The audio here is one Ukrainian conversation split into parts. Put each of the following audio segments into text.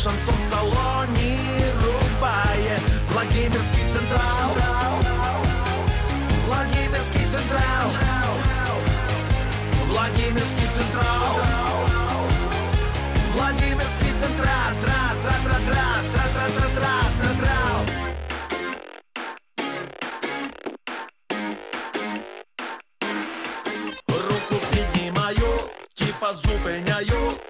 бо шансон в салоні рубає. Владимирський централ, Владимирський централ, Владимирський централ, Владимирський централ, тра тра тра тра тра тра тра тра тра тра. Руку піднімаю, тіпа зупиняю, і в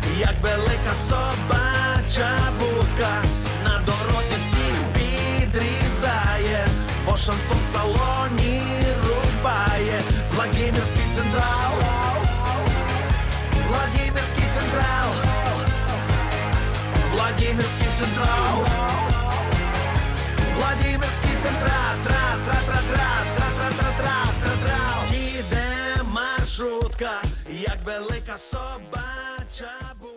як велика собача будка, на дорозі всіх підрізає, бо шансон в салоні рубає, Владимирський централ, Владимирський централ, Владимирський централ, Владимирський централ, тра тра тра тра тра тра тра тра тра тра. Їде маршрутка, як велика собача будка.